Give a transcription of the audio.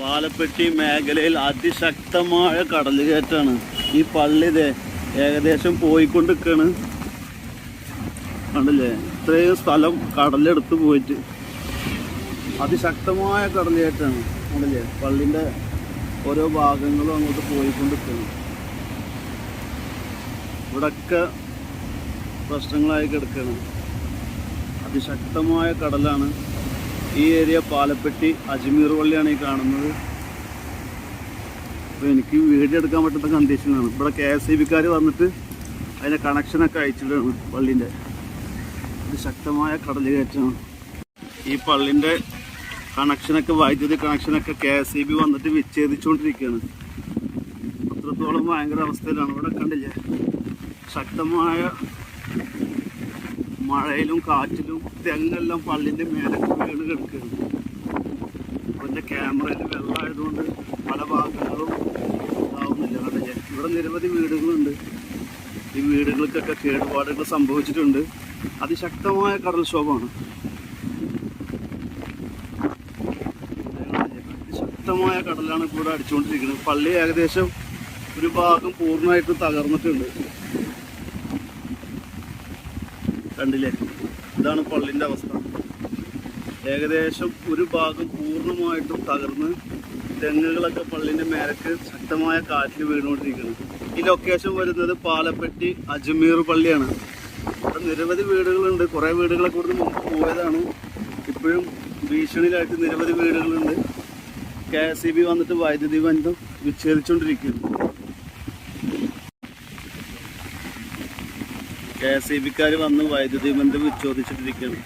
പാലപ്പെട്ടി മേഖലയിൽ അതിശക്തമായ കടലുകയറ്റാണ് ഈ പള്ളി ഏകദേശം പോയിക്കൊണ്ടിരിക്കാണ്. കണ്ടില്ലേ? ഇത്രയും സ്ഥലം കടലെടുത്ത് പോയിട്ട്. അതിശക്തമായ കടലുകയറ്റാണ് കണ്ടില്ലേ? പള്ളിന്റെ ഓരോ ഭാഗങ്ങളും അങ്ങോട്ട് പോയിക്കൊണ്ടിരിക്കണം. ഇവിടൊക്കെ പ്രശ്നങ്ങളായി കിടക്കുകയാണ് അതിശക്തമായ കടലാണ് ഈ ഏരിയ പാലപ്പെട്ടി അജ്മീർ പള്ളിയാണ് ഈ കാണുന്നത്. അപ്പോൾ എനിക്ക് വീഡിയോ എടുക്കാൻ പറ്റുന്ന കണ്ടീഷനാണ് ഇവിടെ കെ എസ് ഇ ബിക്കാർ വന്നിട്ട് അതിന്റെ കണക്ഷനൊക്കെ അയച്ചിട്ടാണ് ഇത് ശക്തമായ കടൽ കയറ്റമാണ് ഈ പള്ളിന്റെ കണക്ഷനൊക്കെ വൈദ്യുതി കണക്ഷനൊക്കെ കെ എസ് ഇ ബി വന്നിട്ട് വിച്ഛേദിച്ചുകൊണ്ടിരിക്കുകയാണ്. അത്രത്തോളം ഭയങ്കര അവസ്ഥയിലാണ്. ഇവിടെ കണ്ടില്ലേ? ശക്തമായ മഴയിലും കാറ്റിലും തെങ്ങെല്ലാം പള്ളിന്റെ മേലെ വീണ് കിടക്കുകയാണ്. അവന്റെ ക്യാമറയിൽ വെള്ളമായതുകൊണ്ട് പല ഭാഗങ്ങളും ഉണ്ടാവുന്നില്ല കണ്ടില്ലേ ഇവിടെ നിരവധി വീടുകളുണ്ട്. ഈ വീടുകൾക്കൊക്കെ കേടുപാടുകൾ സംഭവിച്ചിട്ടുണ്ട്. അതിശക്തമായ കടൽക്ഷോഭമാണ്. അതിശക്തമായ കടലാണ് ഇവിടെ അടിച്ചുകൊണ്ടിരിക്കുന്നത്. പള്ളി ഏകദേശം ഒരു ഭാഗം പൂർണമായിട്ടും തകർന്നിട്ടുണ്ട്. കണ്ടില്ലേ ഇതാണ് പള്ളിന്റെ അവസ്ഥ. ഏകദേശം ഒരു ഭാഗം പൂർണമായിട്ടും തകർന്ന് തെങ്ങുകളൊക്കെ പള്ളിന്റെ മേലക്ക് ശക്തമായ കാറ്റിൽ വീണുകൊണ്ടിരിക്കുന്നു ഈ ലൊക്കേഷൻ വരുന്നത് പാലപ്പെട്ടി അജ്മീർ പള്ളിയാണ്. അവിടെ നിരവധി വീടുകളുണ്ട്. കുറേ വീടുകളെ ഇവിടുന്ന് മുമ്പ് പോയതാണ്. ഇപ്പോഴും ഭീഷണിയിലായിട്ട് നിരവധി വീടുകളുണ്ട്. കെ എസ് ഇ ബി വന്നിട്ട് വൈദ്യുതി ബന്ധം വിച്ഛേദിച്ചുകൊണ്ടിരിക്കുന്നു കെ എസ് ഇ ബിക്കാർ വന്ന് വൈദ്യുതി ബന്ധം വിച്ഛോദിച്ചിട്ടിരിക്കുകയാണ്